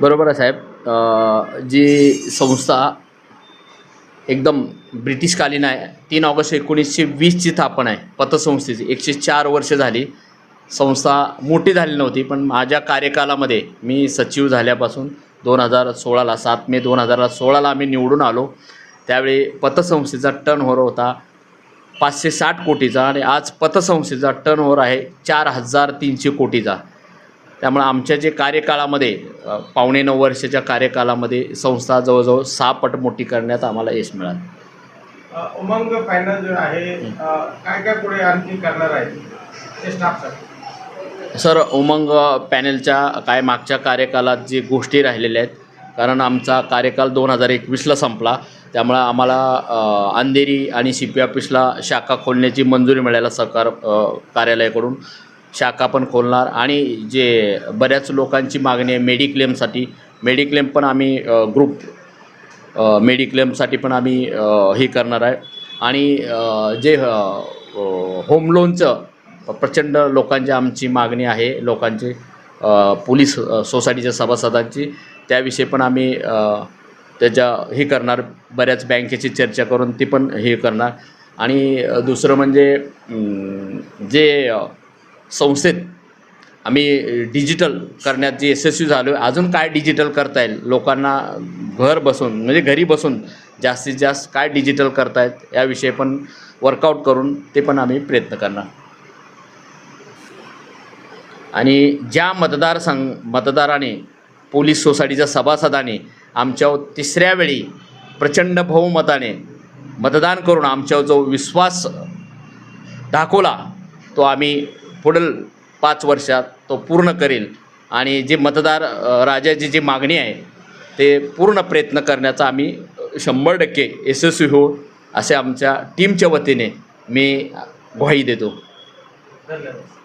बरोबर आहे साहेब. जी संस्था एकदम ब्रिटिशकालीन आहे तीन ऑगस्ट एकोणीसशे वीसची स्थापना आहे पतसंस्थेची. एकशे चार वर्ष झाली. संस्था मोठी झाली नव्हती पण माझ्या कार्यकालामध्ये मी सचिव झाल्यापासून दोन हजार सोळाला सात मे दोन हजार सोळाला आम्ही निवडून आलो. त्यावेळी पतसंस्थेचा टर्न ओव्हर होता पाचशे साठ कोटीचा आणि आज पतसंस्थेचा टर्न ओव्हर आहे चार हजार तीनशे कोटीचा. त्यामुळे आमच्या जे कार्यकाळामध्ये पावणे नऊ वर्षाच्या कार्यकालामध्ये संस्था जवळजवळ सहा पट मोठी करण्यात आम्हाला यश मिळालं. उमंग फायनल जो आहे काय काय पुढे आणखी करणार आहे स्टाफसाठी सर उमंग पॅनेलच्या काय मागच्या कार्यकालात जे गोष्टी राहिलेल्या आहेत कारण आमचा कार्यकाल दोन हजार एकवीसला संपला त्यामुळं आम्हाला अंधेरी आणि सी पी ऑफिसला शाखा खोलण्याची मंजुरी मिळायला सरकार कार्यालयाकडून. शाखा पण खोलणार आणि जे बऱ्याच लोकांची मागणी आहे मेडिक्लेमसाठी मेडिक्लेम पण आम्ही ग्रुप मेडिक्लेमसाठी पण आम्ही हे करणार आहे. आणि जे होम लोनचं प्रचंड लोकांची आमची मागणी आहे लोकांची पोलीस सोसायटीच्या सभासदांची त्याविषयी पण आम्ही त्याच्या हे करणार बऱ्याच बँकेची चर्चा करून ती पण हे करणार. आणि दुसरं म्हणजे जे संस्थेत. आम्ही डिजिटल करण्यात जे यशस्वी झालो आहे अजून काय डिजिटल करता येईल? लोकांना घर बसून म्हणजे घरी बसून जास्तीत जास्त काय डिजिटल करतायत याविषयी पण वर्कआउट करून ते पण आम्ही प्रयत्न करणार. आणि ज्या मतदारसंघ मतदाराने पोलीस सोसायटीच्या सभासदाने आमच्यावर तिसऱ्या वेळी प्रचंड बहुमताने मतदान करून आमच्यावर जो विश्वास दाखवला तो आम्ही पुढील पाच वर्षात तो पूर्ण करेल आणि जे मतदार राजाची जी मागणी आहे ते पूर्ण प्रयत्न करण्याचा आम्ही शंभर टक्के यशस्वी होऊ असे आमच्या टीमच्या वतीने मी ग्वाही देतो. धन्यवाद.